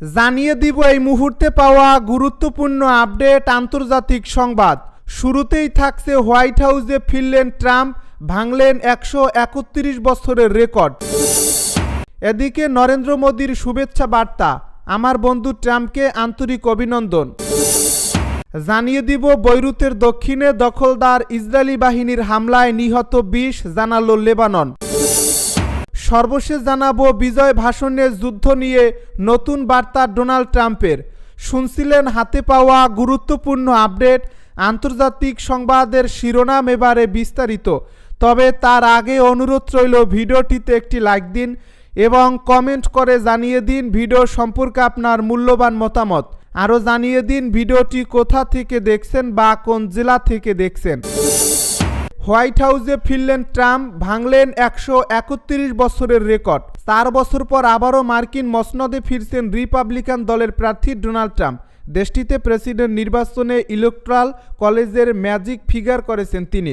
জানিয়ে দিব এই মুহূর্তে পাওয়া গুরুত্বপূর্ণ আপডেট আন্তর্জাতিক সংবাদ। শুরুতেই থাকছে হোয়াইট হাউসে ফিরলেন ট্রাম্প, ভাঙলেন একশো একত্রিশ বছরের রেকর্ড। এদিকে নরেন্দ্র মোদীর শুভেচ্ছা বার্তা। আমার বন্ধু ট্রাম্পকে আন্তরিক অভিনন্দন। জানিয়ে দিব বৈরুতের দক্ষিণে দখলদার ইসরায়েলি বাহিনীর হামলায় নিহত বিশ, জানালো লেবানন। সর্বশেষ জানাব বিজয় ভাষণের যুদ্ধ নিয়ে নতুন বার্তা ডোনাল্ড ট্রাম্পের। শুনছিলেন হাতে পাওয়া গুরুত্বপূর্ণ আপডেট, আন্তর্জাতিক সংবাদের শিরোনাম এবারে বিস্তারিত। তবে তার আগে অনুরোধ রইল ভিডিওটিতে একটি লাইক দিন এবং কমেন্ট করে জানিয়ে দিন ভিডিও সম্পর্কে আপনার মূল্যবান মতামত। আরও জানিয়ে দিন ভিডিওটি কোথা থেকে দেখছেন বা কোন জেলা থেকে দেখছেন। হোয়াইট হাউসে ফিরলেন ট্রাম্প, ভাঙলেন একশো একত্রিশ বছরের রেকর্ড। চার বছর পর আবারও মার্কিন মসনদে ফিরছেন রিপাবলিকান দলের প্রার্থী ডোনাল্ড ট্রাম্প। দেশটিতে প্রেসিডেন্ট নির্বাচনে ইলেকট্রাল কলেজের ম্যাজিক ফিগার করেছেন তিনি,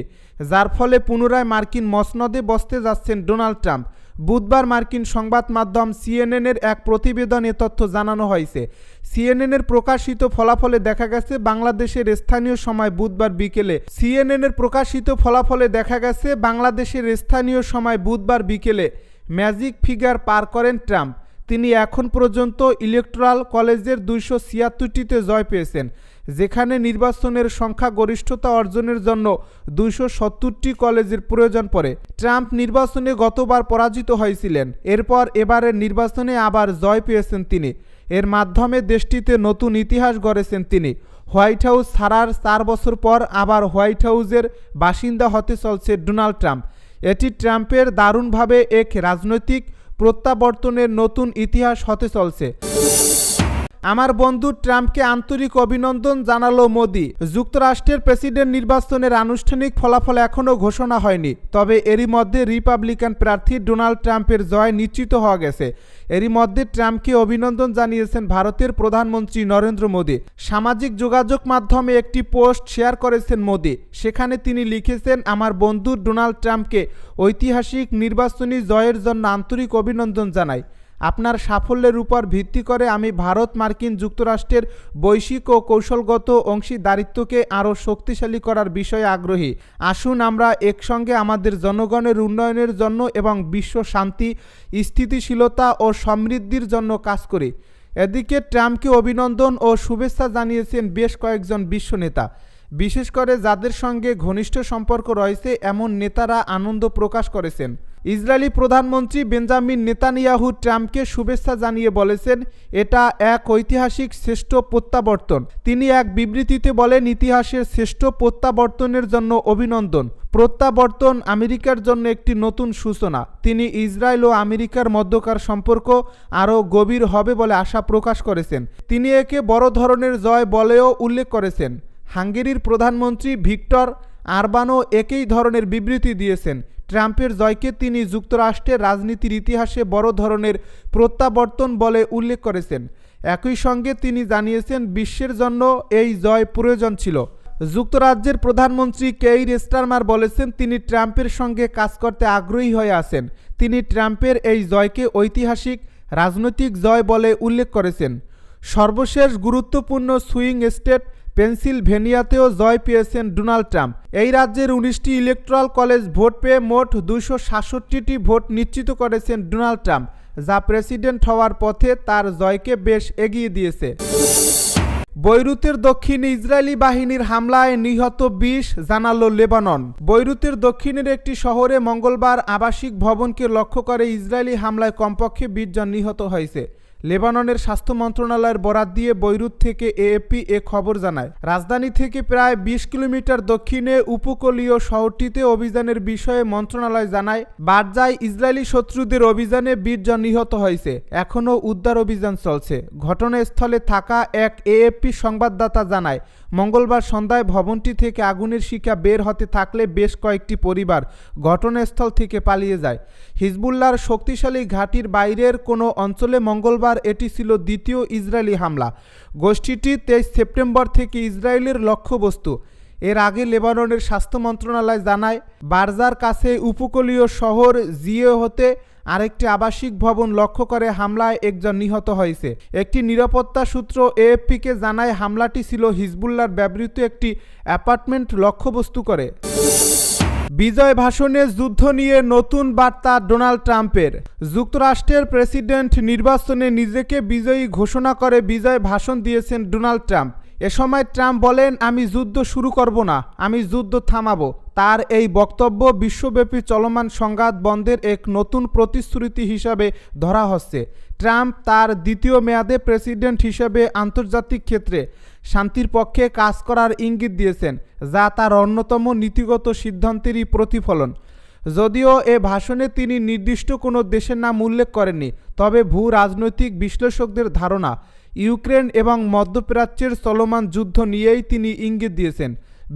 যার ফলে পুনরায় মার্কিন মসনদে বসতে যাচ্ছেন ডোনাল্ড ট্রাম্প। বুধবার মার্কিন সংবাদ মাধ্যম সিএনএনের এক প্রতিবেদনে তথ্য জানানো হয়েছে। সিএনএনের প্রকাশিত ফলাফলে দেখা গেছে, বাংলাদেশের স্থানীয় সময় বুধবার বিকেলে। সিএনএনের প্রকাশিত ফলাফলে দেখা গেছে, বাংলাদেশের স্থানীয় সময় বুধবার বিকেলে। ম্যাজিক ফিগার পার করেন ট্রাম্প। তিনি এখন পর্যন্ত ইলেকট্রাল কলেজের দুইশো ছিয়াত্তরটিতে জয় পেয়েছেন। যেখানে নির্বাচনের সংখ্যা গরিষ্ঠতা অর্জনের জন্য দুইশো সত্তরটি কলেজের প্রয়োজন পড়ে। ট্রাম্প নির্বাচনে গতবার পরাজিত হয়েছিলেন। এরপর এবারের নির্বাচনে আবার জয় পেয়েছেন তিনি। এর মাধ্যমে দেশটিতে নতুন ইতিহাস গড়েছেন তিনি। হোয়াইট হাউস ছাড়ার চার বছর পর আবার হোয়াইট হাউসের বাসিন্দা হতে চলছে ডোনাল্ড ট্রাম্প। এটি ট্রাম্পের দারুণভাবে এক রাজনৈতিক প্রত্যাবর্তনের নতুন ইতিহাস হতে চলছে। আমার বন্ধু ট্রাম্পকে আন্তরিক অভিনন্দন জানালো মোদি। যুক্তরাষ্ট্রের প্রেসিডেন্ট নির্বাচনের আনুষ্ঠানিক ফলাফল এখনও ঘোষণা হয়নি, তবে এরই মধ্যে রিপাবলিকান প্রার্থী ডোনাল্ড ট্রাম্পের জয় নিশ্চিত হওয়া গেছে। এরই মধ্যে ট্রাম্পকে অভিনন্দন জানিয়েছেন ভারতের প্রধানমন্ত্রী নরেন্দ্র মোদী। সামাজিক যোগাযোগ মাধ্যমে একটি পোস্ট শেয়ার করেছেন মোদী। সেখানে তিনি লিখেছেন, আমার বন্ধু ডোনাল্ড ট্রাম্পকে ঐতিহাসিক নির্বাচনী জয়ের জন্য আন্তরিক অভিনন্দন জানাই। আপনার সাফল্যের উপর ভিত্তি করে আমি ভারত মার্কিন যুক্তরাষ্ট্রের বৈশ্বিক ও কৌশলগত অংশীদারিত্বকে আরও শক্তিশালী করার বিষয়ে আগ্রহী। আসুন আমরা একসঙ্গে আমাদের জনগণের উন্নয়নের জন্য এবং বিশ্ব শান্তি, স্থিতিশীলতা ও সমৃদ্ধির জন্য কাজ করি। এদিকে ট্রাম্পকে অভিনন্দন ও শুভেচ্ছা জানিয়েছেন বেশ কয়েকজন বিশ্ব নেতা বিশেষ করে যাদের সঙ্গে ঘনিষ্ঠ সম্পর্ক রয়েছে, এমন নেতারা আনন্দ প্রকাশ করেছেন। ইসরায়েলি প্রধানমন্ত্রী বেঞ্জামিন নেতানিয়াহু ট্রাম্পকে শুভেচ্ছা জানিয়ে বলেছেন, এটা এক ঐতিহাসিক শ্রেষ্ঠ প্রত্যাবর্তন। তিনি এক বিবৃতিতে বলেন, ইতিহাসের শ্রেষ্ঠ প্রত্যাবর্তনের জন্য অভিনন্দন। প্রত্যাবর্তন আমেরিকার জন্য একটি নতুন সূচনা। তিনি ইসরায়েল ও আমেরিকার মধ্যকার সম্পর্ক আরও গভীর হবে বলে আশা প্রকাশ করেছেন। তিনি একে বড় ধরনের জয় বলেও উল্লেখ করেছেন। হাঙ্গেরির প্রধানমন্ত্রী ভিক্টর আরবানো একই ধরনের বিবৃতি দিয়েছেন। ট্রাম্পের জয়কে তিনি যুক্তরাষ্ট্রের রাজনীতির ইতিহাসে বড় ধরনের প্রত্যাবর্তন বলে উল্লেখ করেছেন। একই সঙ্গে তিনি জানিয়েছেন, বিশ্বের জন্য এই জয় প্রয়োজন ছিল। যুক্তরাজ্যের প্রধানমন্ত্রী কেইর স্টারমার বলেছেন, তিনি ট্রাম্পের সঙ্গে কাজ করতে আগ্রহী হয়ে আছেন। তিনি ট্রাম্পের এই জয়কে ঐতিহাসিক, রাজনৈতিক জয় বলে উল্লেখ করেছেন। সর্বশেষ গুরুত্বপূর্ণ সুইং স্টেট পেনসিলভেনিয়াতেও জয় পেয়েছেন ডোনাল্ড ট্রাম্প। এই রাজ্যের উনিশটি ইলেকট্রাল কলেজ ভোট পেয়ে মোট দুশো সাতষট্টিটি ভোট নিশ্চিত করেছেন ডোনাল্ড ট্রাম্প, যা প্রেসিডেন্ট হওয়ার পথে তার জয়কে বেশ এগিয়ে দিয়েছে। বৈরুতের দক্ষিণে ইসরায়েলি বাহিনীর হামলায় নিহত বিশ, জানালো লেবানন। বৈরুতের দক্ষিণের একটি শহরে মঙ্গলবার আবাসিক ভবনকে লক্ষ্য করে ইসরায়েলি হামলায় কমপক্ষে বিশ জন নিহত হয়েছে। লেবাননের স্বাস্থ্য মন্ত্রণালয়ের বরাত দিয়ে বৈরুত থেকে এএপি এ খবর জানায়। রাজধানী থেকে প্রায় বিশ কিলোমিটার দক্ষিণে উপকূলীয় শহরটিতে অভিযানের বিষয়ে মন্ত্রণালয় জানায়, বারজায় ইসরায়েলি শত্রুদের অভিযানে বিশ জন নিহত হয়েছে। এখনও উদ্ধার অভিযান চলছে। ঘটনাস্থলে থাকা এক এএপি সংবাদদাতা জানায়, মঙ্গলবার সন্ধ্যায় ভবনটি থেকে আগুনের শিকা বের হতে থাকলে বেশ কয়েকটি পরিবার ঘটনাস্থল থেকে পালিয়ে যায়। হিজবুল্লার শক্তিশালী ঘাঁটির বাইরের কোনো অঞ্চলে মঙ্গলবার এটি ছিল দ্বিতীয় ইসরায়েলি হামলা। গোষ্ঠীটি তেইশ সেপ্টেম্বর থেকে ইসরায়েলের লক্ষ্যবস্তু। এর আগে লেবাননের স্বাস্থ্য মন্ত্রণালয় জানায়, বারজার কাছে উপকূলীয় শহর জিও হতে আরেকটি আবাসিক ভবন লক্ষ্য করে হামলায় একজন নিহত হয়েছে। একটি নিরাপত্তা সূত্র এএফপিকে জানায়, হামলাটি ছিল হিজবুল্লার ব্যবহৃত একটি অ্যাপার্টমেন্ট লক্ষ্যবস্তু করে। বিজয় ভাষণে যুদ্ধ নিয়ে নতুন বার্তা ডোনাল্ড ট্রাম্পের। যুক্তরাষ্ট্রের প্রেসিডেন্ট নির্বাচনে নিজেকে বিজয়ী ঘোষণা করে বিজয় ভাষণ দিয়েছেন ডোনাল্ড ট্রাম্প। এ সময় ট্রাম্প বলেন, আমি যুদ্ধ শুরু করব না, আমি যুদ্ধ থামাবো। তার এই বক্তব্য বিশ্বব্যাপী চলমান সংঘাত বন্ধের এক নতুন প্রতিশ্রুতি হিসাবে ধরা হচ্ছে। ট্রাম্প তার দ্বিতীয় মেয়াদে প্রেসিডেন্ট হিসেবে আন্তর্জাতিক ক্ষেত্রে শান্তির পক্ষে কাজ করার ইঙ্গিত দিয়েছেন, যা তার অন্যতম নীতিগত সিদ্ধান্তেরই প্রতিফলন। যদিও এ ভাষণে তিনি নির্দিষ্ট কোনো দেশের নাম উল্লেখ করেননি, তবে ভূ রাজনৈতিক বিশ্লেষকদের ধারণা, ইউক্রেন এবং মধ্যপ্রাচ্যের চলমান যুদ্ধ নিয়েই তিনি ইঙ্গিত দিয়েছেন।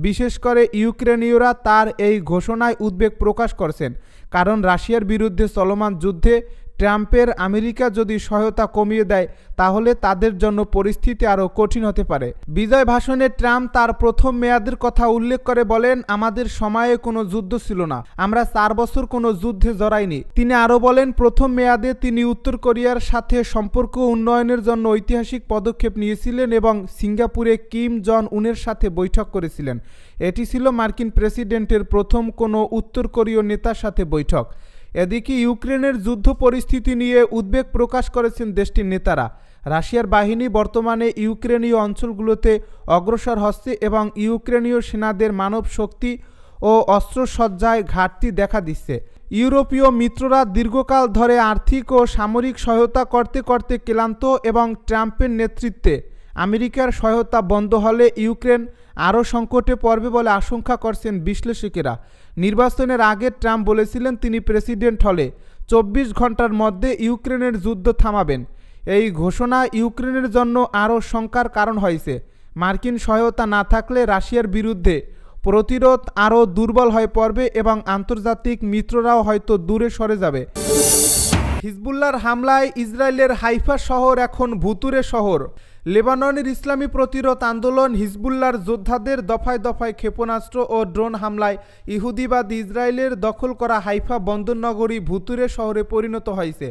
বিশেষ করে ইউক্রেনীয়রা তার এই ঘোষণায় উদ্বেগ প্রকাশ করছেন, কারণ রাশিয়ার বিরুদ্ধে চলমান যুদ্ধে ট্রাম্পের আমেরিকা যদি সহায়তা কমিয়ে দেয়, তাহলে তাদের জন্য পরিস্থিতি আরও কঠিন হতে পারে। বিজয় ভাষণে ট্রাম্প তার প্রথম মেয়াদের কথা উল্লেখ করে বলেন, আমাদের সময়ে কোনো যুদ্ধ ছিল না। আমরা চার বছর কোনো যুদ্ধে জড়াইনি। তিনি আরও বলেন, প্রথম মেয়াদে তিনি উত্তর কোরিয়ার সাথে সম্পর্ক উন্নয়নের জন্য ঐতিহাসিক পদক্ষেপ নিয়েছিলেন এবং সিঙ্গাপুরে কিম জন উনের সাথে বৈঠক করেছিলেন। এটি ছিল মার্কিন প্রেসিডেন্টের প্রথম কোনো উত্তর কোরীয় নেতার সাথে বৈঠক। এদিকে ইউক্রেনের যুদ্ধ পরিস্থিতি নিয়ে উদ্বেগ প্রকাশ করেছেন দেশটির নেতারা। রাশিয়ার বাহিনী বর্তমানে ইউক্রেনীয় অঞ্চলগুলোতে অগ্রসর হচ্ছে এবং ইউক্রেনীয় সেনাদের মানব শক্তি ও অস্ত্রসজ্জায় ঘাটতি দেখা দিচ্ছে। ইউরোপীয় মিত্ররা দীর্ঘকাল ধরে আর্থিক ও সামরিক সহায়তা করতে করতে ক্লান্ত এবং ট্রাম্পের নেতৃত্বে আমেরিকার সহায়তা বন্ধ হলে ইউক্রেন আরও সংকটে পড়বে বলে আশঙ্কা করছেন বিশ্লেষকেরা। নির্বাচনের আগে ট্রাম্প বলেছিলেন তিনি প্রেসিডেন্ট হলে চব্বিশ ঘণ্টার মধ্যে ইউক্রেনের যুদ্ধ থামাবেন। এই ঘোষণা ইউক্রেনের জন্য আরও শঙ্কার কারণ হয়েছে। মার্কিন সহায়তা না থাকলে রাশিয়ার বিরুদ্ধে প্রতিরোধ আরও দুর্বল হয়ে পড়বে এবং আন্তর্জাতিক মিত্ররাও হয়তো দূরে সরে যাবে। হিজবুল্লার হামলায় ইসরায়েলের হাইফা শহর এখন ভুতুরে শহর। লেবাননের ইসলামী প্রতিরোধ আন্দোলন হিজবুল্লার যোদ্ধাদের দফায় দফায় ক্ষেপণাস্ত্র ও ড্রোন হামলায় ইহুদিবাদ ইসরায়েলের দখল করা হাইফা বন্দরনগরী ভুতুরে শহরে পরিণত হয়েছে।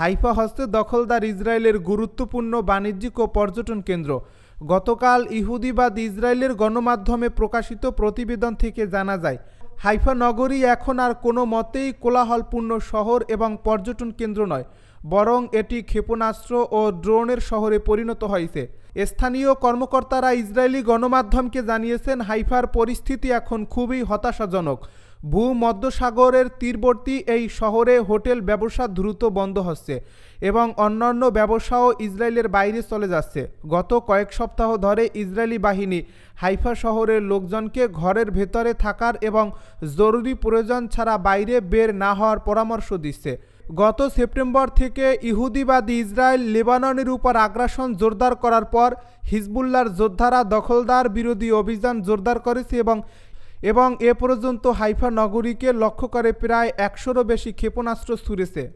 হাইফা হস্তে দখলদার ইসরায়েলের গুরুত্বপূর্ণ বাণিজ্যিক ও পর্যটন কেন্দ্র। গতকাল ইহুদিবাদ ইসরায়েলের গণমাধ্যমে প্রকাশিত প্রতিবেদন থেকে জানা যায়, হাইফা নগরী এখন আর কোনো মতেই কোলাহলপূর্ণ শহর এবং পর্যটন কেন্দ্র নয়। বরং এটি ক্ষেপণাস্ত্র ও ড্রোনের শহরে পরিণত হয়েছে। স্থানীয় কর্মকর্তারা ইসরায়েলি গণমাধ্যমকে জানিয়েছেন, হাইফার পরিস্থিতি এখন খুবই হতাশাজনক। ভূমধ্যসাগরের তীরবর্তী এই শহরে হোটেল ব্যবসা দ্রুত বন্ধ হচ্ছে এবং অন্যান্য ব্যবসাও ইসরায়েলের বাইরে চলে যাচ্ছে। গত কয়েক সপ্তাহ ধরে ইসরায়েলি বাহিনী হাইফা শহরের লোকজনকে ঘরের ভেতরে থাকার এবং জরুরি প্রয়োজন ছাড়া বাইরে বের না হওয়ার পরামর্শ দিচ্ছে। গত সেপ্টেম্বর থেকে ইহুদিবাদী ইসরায়েল লেবাননের উপর আগ্রাসন জোরদার করার পর হিজবুল্লার যোদ্ধারা দখলদার বিরোধী অভিযান জোরদার করেছে এবং এবং এ পর্যন্ত হাইফা নগরীকে লক্ষ্য করে প্রায় একশোরও বেশি ক্ষেপণাস্ত্র ছুড়েছে।